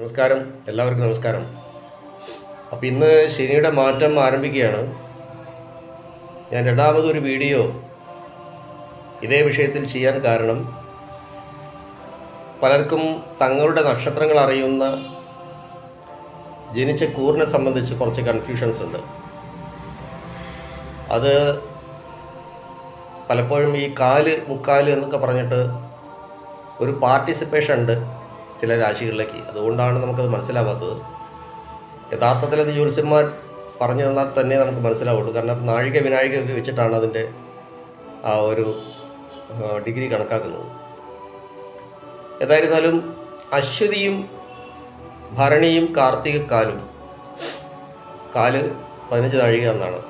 നമസ്കാരം. എല്ലാവർക്കും നമസ്കാരം. അപ്പം ഇന്ന് ശനിയുടെ മാറ്റം ആരംഭിക്കുകയാണ്. ഞാൻ രണ്ടാമതൊരു വീഡിയോ ഇതേ വിഷയത്തിൽ ചെയ്യാൻ കാരണം പലർക്കും തങ്ങളുടെ നക്ഷത്രങ്ങൾ അറിയുന്ന ജനിച്ച കൂറിനെ സംബന്ധിച്ച് കുറച്ച് കൺഫ്യൂഷൻസ് ഉണ്ട്. അത് പലപ്പോഴും ഈ കാൽ മുക്കാൽ എന്നൊക്കെ പറഞ്ഞിട്ട് ഒരു പാർട്ടിസിപ്പേഷൻ ഉണ്ട്. ചില രാശികളിലേക്ക്. അതുകൊണ്ടാണ് നമുക്കത് മനസ്സിലാവാത്തത്. യഥാർത്ഥത്തിൽ അത് ജ്യോത്സ്യന്മാർ പറഞ്ഞു തന്നാൽ തന്നെ നമുക്ക് മനസ്സിലാവുള്ളൂ. കാരണം നാഴിക വിനാഴിക ഒക്കെ വെച്ചിട്ടാണ് അതിന്റെ ആ ഒരു ഡിഗ്രി കണക്കാക്കുന്നത്. ഏതായിരുന്നാലും അശ്വതിയും ഭരണിയും കാർത്തികക്കാലും കാൽ പതിനഞ്ച് നാഴിക എന്നാണ്.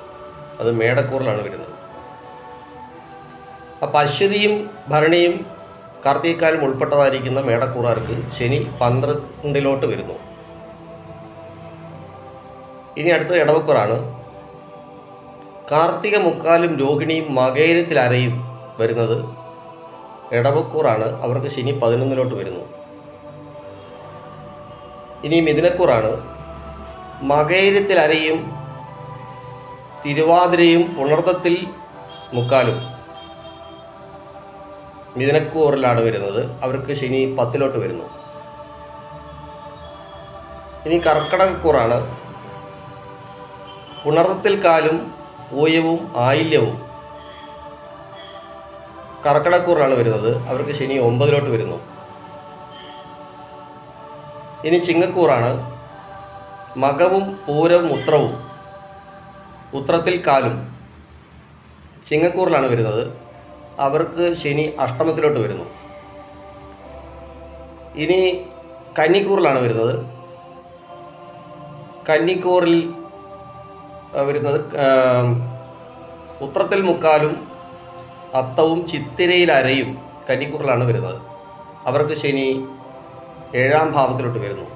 അത് മേടക്കൂറിലാണ് വരുന്നത്. അപ്പം അശ്വതിയും ഭരണിയും കാർത്തികക്കാലും ഉൾപ്പെട്ടതായിരിക്കുന്ന മേടക്കൂറാർക്ക് ശനി പന്ത്രണ്ടിലോട്ട് വരുന്നു. ഇനി അടുത്തത് ഇടവക്കൂറാണ് കാർത്തിക മുക്കാലും രോഹിണിയും മകേരത്തിൽ അരയും വരുന്നത് ഇടവക്കൂറാണ് അവർക്ക് ശനി പതിനൊന്നിലോട്ട് വരുന്നു. ഇനി മിഥുനക്കൂറാണ്. മകേരത്തിൽ അരയും തിരുവാതിരയും പുണർത്തത്തിൽ മുക്കാലും. മിഥുനക്കൂറിലാണ് വരുന്നത്. അവർക്ക് ശനി പത്തിലോട്ട് വരുന്നു. ഇനി കർക്കടകക്കൂറാണ്. പുണർത്തത്തിൽ കാലും ഊയവും ആയില്യവും കർക്കിടക്കൂറിലാണ് വരുന്നത്. അവർക്ക് ശനി ഒമ്പതിലോട്ട് വരുന്നു. ഇനി ചിങ്ങക്കൂറാണ്. മകവും പൂരവും ഉത്രവും. ഉത്രത്തിൽ കാലും ചിങ്ങക്കൂറിലാണ് വരുന്നത്. അവർക്ക് ശനി അഷ്ടമത്തിലോട്ട് വരുന്നു. ഇനി കന്നിക്കൂറിലാണ് വരുന്നത്. കന്നിക്കൂറിൽ വരുന്നത് ഉത്രത്തിൽ മുക്കാലും അത്തവും ചിത്തിരയിൽ അരയും കന്നിക്കൂറിലാണ് വരുന്നത്. അവർക്ക് ശനി ഏഴാം ഭാവത്തിലോട്ട് വരുന്നു.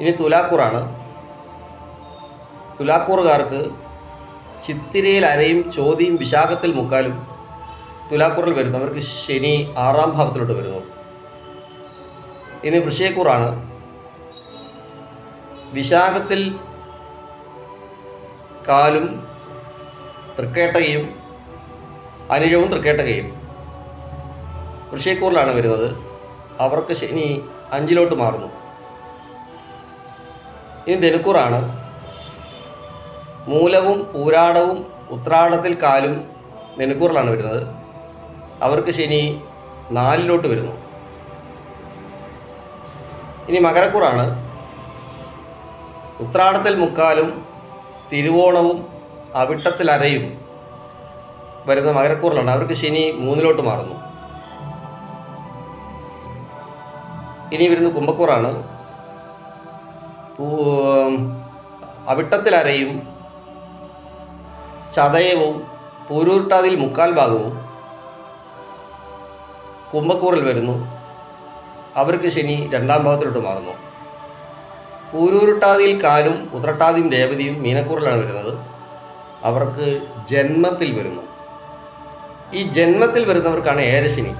ഇനി തുലാക്കൂറാണ്. തുലാക്കൂറുകാർക്ക് ചിത്തിരയിൽ അരയും ചോതിയും വിശാഖത്തിൽ മുക്കാലും തുലാക്കൂറിൽ വരുന്നവർക്ക് ശനി ആറാം ഭാവത്തിലോട്ട് വരുന്നു. ഇനി വൃഷയക്കൂറാണ് വിശാഖത്തിൽ കാലും തൃക്കേട്ടകയും അനിഴവും തൃക്കേട്ടകയും വൃഷയക്കൂറിലാണ് വരുന്നത്. അവർക്ക് ശനി അഞ്ചിലോട്ട് മാറുന്നു. ഇനി ധനുക്കൂറാണ്. മൂലവും പൂരാടവും ഉത്രാടത്തിൽ കാലും നെനുക്കൂറിലാണ് വരുന്നത്. അവർക്ക് ശനി നാലിലോട്ട് വരുന്നു. ഇനി മകരക്കൂറാണ്. ഉത്രാടത്തിൽ മുക്കാലും തിരുവോണവും അവിട്ടത്തിൽ അരയും വരുന്ന മകരക്കൂറിലാണ്. അവർക്ക് ശനി മൂന്നിലോട്ട് മാറുന്നു. ഇനി വരുന്ന കുംഭക്കൂറാണ്. അവിട്ടത്തിൽ അരയും ചതയവും പൂരൂർട്ടാതിൽ മുക്കാൽ ഭാഗവും കുംഭക്കൂറിൽ വരുന്നു. അവർക്ക് ശനി രണ്ടാം ഭാഗത്തിലോട്ട് മാറുന്നു. പൂരൂരുട്ടാതിയിൽ കാലും ഉത്രട്ടാതിയും രേവതിയും മീനക്കൂറിലാണ് വരുന്നത്. അവർക്ക് ജന്മത്തിൽ വരുന്നു. ഈ ജന്മത്തിൽ വരുന്നവർക്കാണ് ഏരശനി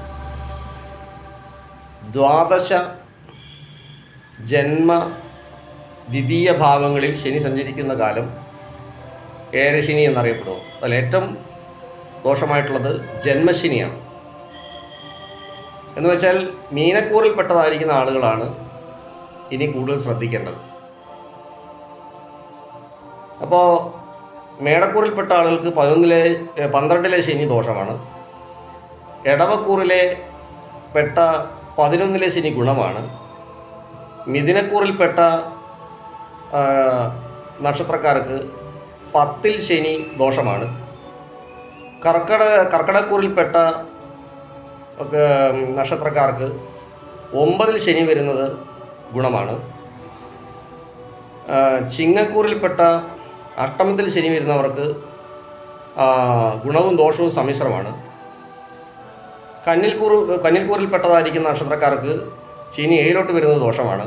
ദ്വാദശ ജന്മ ദ്വിതീയ ഭാവങ്ങളിൽ ശനി സഞ്ചരിക്കുന്ന കാലം ഏരശനി എന്നറിയപ്പെടുന്നു. അതിൽ ഏറ്റവും ദോഷമായിട്ടുള്ളത് ജന്മശനിയാണ്. എന്ന് വെച്ചാൽ മീനക്കൂറിൽപ്പെട്ടതായിരിക്കുന്ന ആളുകളാണ് ഇനി കൂടുതൽ ശ്രദ്ധിക്കേണ്ടത്. അപ്പോൾ മേടക്കൂറിൽപ്പെട്ട ആളുകൾക്ക് പതിനൊന്നിലെ പന്ത്രണ്ടിലെ ശനി ദോഷമാണ്. എടവക്കൂറിലെ പെട്ട പതിനൊന്നിലെ ശനി ഗുണമാണ്. മിഥുനക്കൂറിൽപ്പെട്ട നക്ഷത്രക്കാർക്ക് പത്തിൽ ശനി ദോഷമാണ്. കർക്കട കർക്കടക്കൂറിൽപ്പെട്ട നക്ഷത്രക്കാർക്ക് ഒമ്പതിൽ ശനി വരുന്നത് ഗുണമാണ്. ചിങ്ങക്കൂറിൽപ്പെട്ട അഷ്ടമത്തിൽ ശനി വരുന്നവർക്ക് ഗുണവും ദോഷവും സമ്മിശ്രമാണ്. കന്നിൽക്കൂർ കന്നിൽക്കൂറിൽപ്പെട്ടതായിരിക്കുന്ന നക്ഷത്രക്കാർക്ക് ശനി ഏഴിലോട്ട് വരുന്നത് ദോഷമാണ്.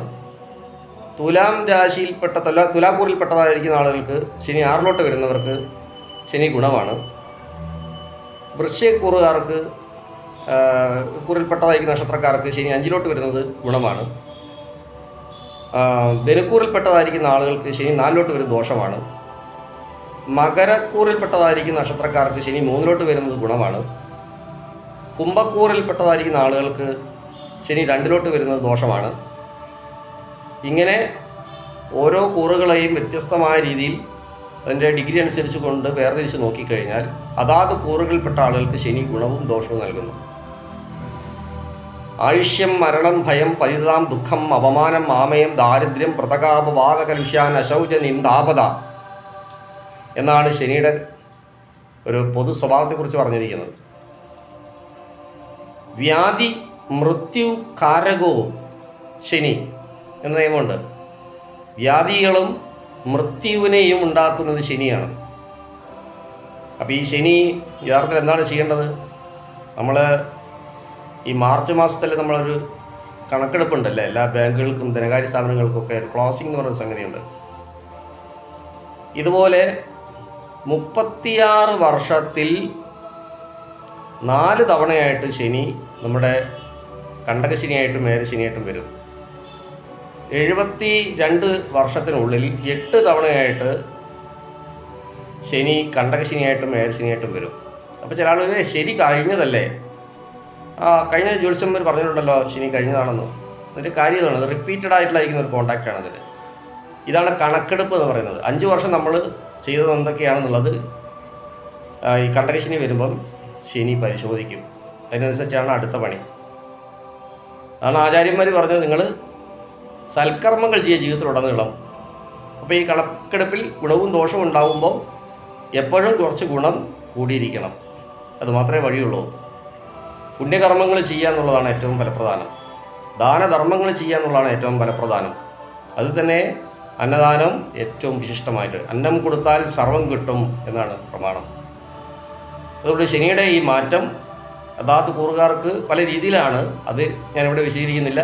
തുലാം രാശിയിൽപ്പെട്ട തുല തുലാക്കൂറിൽപ്പെട്ടതായിരിക്കുന്ന ആളുകൾക്ക് ശനി ആറിലോട്ട് വരുന്നവർക്ക് ശനി ഗുണമാണ്. വൃശ്ചയക്കൂറുകാർക്ക് കൂറിൽപ്പെട്ടതായിരിക്കുന്ന നക്ഷത്രക്കാർക്ക് ശനി അഞ്ചിലോട്ട് വരുന്നത് ഗുണമാണ്. ധനുക്കൂറിൽപ്പെട്ടതായിരിക്കുന്ന ആളുകൾക്ക് ശനി നാലിലോട്ട് വരുന്നത് ദോഷമാണ്. മകരക്കൂറിൽപ്പെട്ടതായിരിക്കുന്ന നക്ഷത്രക്കാർക്ക് ശനി മൂന്നിലോട്ട് വരുന്നത് ഗുണമാണ്. കുംഭക്കൂറിൽപ്പെട്ടതായിരിക്കുന്ന ആളുകൾക്ക് ശനി രണ്ടിലോട്ട് വരുന്നത് ദോഷമാണ്. ഇങ്ങനെ ഓരോ കൂറുകളെയും വ്യത്യസ്തമായ രീതിയിൽ അതിന്റെ ഡിഗ്രി അനുസരിച്ച് കൊണ്ട് വേർതിരിച്ച് നോക്കിക്കഴിഞ്ഞാൽ അതാത് കൂറുകളിൽപ്പെട്ട ആളുകൾക്ക് ശനി ഗുണവും ദോഷവും നൽകുന്നു. ആയുഷ്യം മരണം ഭയം പരിതാം ദുഃഖം അപമാനം ആമയം ദാരിദ്ര്യം പ്രതകാപവാദകലുഷ്യാൻ അശൗച നിന്ദാപത എന്നാണ് ശനിയുടെ ഒരു പൊതു സ്വഭാവത്തെക്കുറിച്ച് പറഞ്ഞിരിക്കുന്നത്. വ്യാധി മൃത്യു കാരകവും ശനി എന്ന നിയമമുണ്ട്. വ്യാധികളും മൃത്യുവിനെയും ഉണ്ടാക്കുന്നത് ശനിയാണ്. അപ്പോൾ ഈ ശനി യഥാർത്ഥത്തിൽ എന്താണ് ചെയ്യേണ്ടത്? നമ്മൾ ഈ മാർച്ച് മാസത്തിൽ നമ്മളൊരു കണക്കെടുപ്പുണ്ടല്ലേ? എല്ലാ ബാങ്കുകൾക്കും ധനകാര്യ സ്ഥാപനങ്ങൾക്കൊക്കെ ക്ലോസിംഗ് എന്ന് പറയുന്ന സംഗതിയുണ്ട്. ഇതുപോലെ മുപ്പത്തിയാറ് വർഷത്തിൽ നാല് തവണയായിട്ട് ശനി നമ്മുടെ കണ്ടകശനിയായിട്ടും മേരശനിയായിട്ടും വരും. എഴുപത്തി രണ്ട് വർഷത്തിനുള്ളിൽ എട്ട് തവണയായിട്ട് ശനി കണ്ടകശനിയായിട്ടും മേരശനിയായിട്ടും വരും. അപ്പോൾ ചില ആളുകൾ "ഏ, ശനി കഴിഞ്ഞതല്ലേ? കഴിഞ്ഞ ജ്യോത്സ്യന്മാർ പറഞ്ഞിട്ടുണ്ടല്ലോ ശനി കഴിഞ്ഞതാണെന്ന്. അതൊരു കാര്യമാണ് അത് റിപ്പീറ്റഡ് ആയിട്ടുള്ള ഒരു കോണ്ടാക്റ്റ് ആണ് ഇതിൽ ഇതാണ് കണക്കെടുപ്പ് എന്ന് പറയുന്നത്. അഞ്ച് വർഷം നമ്മൾ ചെയ്തത് എന്തൊക്കെയാണെന്നുള്ളത് ഈ കണ്ടകശനി വരുമ്പം ശനി പരിശോധിക്കും. അതിനനുസരിച്ചാണ് അടുത്ത പണി. അതാണ് ആചാര്യന്മാർ പറഞ്ഞത് നിങ്ങൾ സൽക്കർമ്മങ്ങൾ ചെയ്യുക ജീവിതത്തിലുടനീളം. അപ്പോൾ ഈ കണക്കെടുപ്പിൽ ഗുണവും ദോഷവും ഉണ്ടാകുമ്പോൾ എപ്പോഴും കുറച്ച് ഗുണം കൂടിയിരിക്കണം. അത് മാത്രമേ വഴിയുള്ളൂ. പുണ്യകർമ്മങ്ങൾ ചെയ്യുക എന്നുള്ളതാണ് ഏറ്റവും ഫലപ്രധാനം ദാനധർമ്മങ്ങൾ ചെയ്യുക എന്നുള്ളതാണ് ഏറ്റവും ഫലപ്രധാനം അത് തന്നെ അന്നദാനം ഏറ്റവും വിശിഷ്ടമായിട്ട് അന്നം കൊടുത്താൽ സർവം കിട്ടും എന്നാണ് പ്രമാണം. അതുകൊണ്ട് ശനിയുടെ ഈ മാറ്റം യഥാർത്ഥ കൂറുകാർക്ക് പല രീതിയിലാണ് അത് ഞാനിവിടെ വിശദീകരിക്കുന്നില്ല.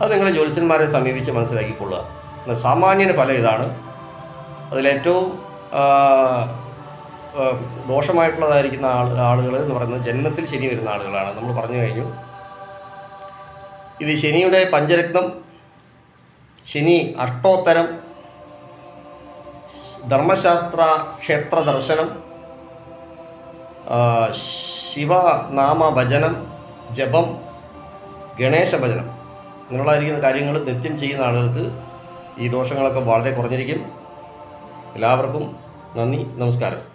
അത് നിങ്ങൾ ജ്യോത്സ്യന്മാരെ സമീപിച്ച് മനസ്സിലാക്കിക്കൊള്ളുക. സാമാന്യന് ഫലം ഇതാണ്. അതിലേറ്റവും ദോഷമായിട്ടുള്ളതായിരിക്കുന്ന ആൾ ആളുകൾ എന്ന് പറയുന്നത് ജന്മത്തിൽ ശനി വരുന്ന ആളുകളാണ്. നമ്മൾ പറഞ്ഞു കഴിഞ്ഞു. ഇത് ശനിയുടെ പഞ്ചരത്നം ശനി അഷ്ടോത്തരം ധർമ്മശാസ്ത്ര ക്ഷേത്ര ദർശനം ശിവനാമ ഭജനം ജപം ഗണേശ ഭജനം ഇങ്ങനെയുള്ളതായിരിക്കുന്ന കാര്യങ്ങൾ നിത്യം ചെയ്യുന്ന ആളുകൾക്ക് ഈ ദോഷങ്ങളൊക്കെ വളരെ കുറഞ്ഞിരിക്കും. എല്ലാവർക്കും നന്ദി നമസ്കാരം.